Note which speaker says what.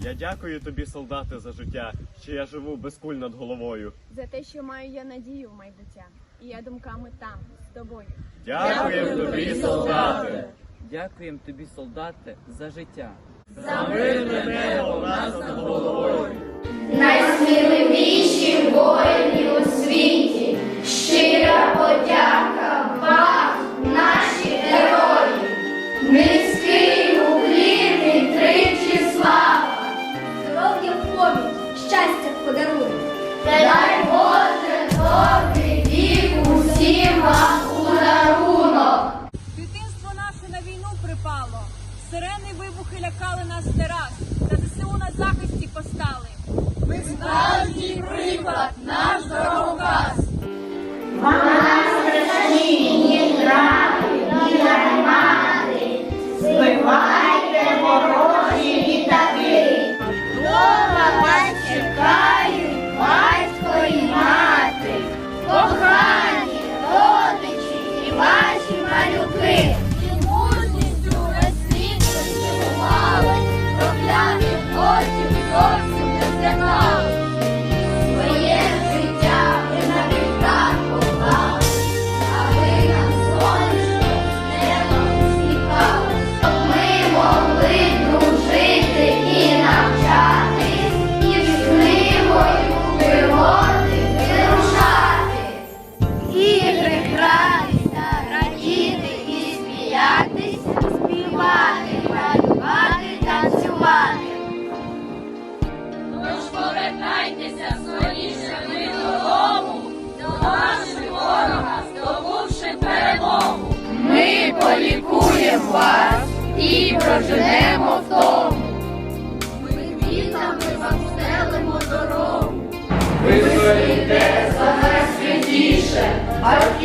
Speaker 1: Я дякую тобі, солдати, за життя, що я живу без куль над головою.
Speaker 2: За те, що маю я надію в майбуття, і я думками там, з тобою.
Speaker 1: Дякую тобі, солдати!
Speaker 3: Дякуємо тобі, солдати, за життя.
Speaker 1: За мирне небо у нас над головою.
Speaker 4: Найсміливіші воїни у світі,
Speaker 5: наше припало. Сирени вибухи лякали нас не раз. Та ЗСУ на захисті постали. Ми справжній приклад, наш дороговказ.
Speaker 4: Збивайте ворожі літаки. Дома вас чекають батько мати, кохані, родичі і ваші малюки. I.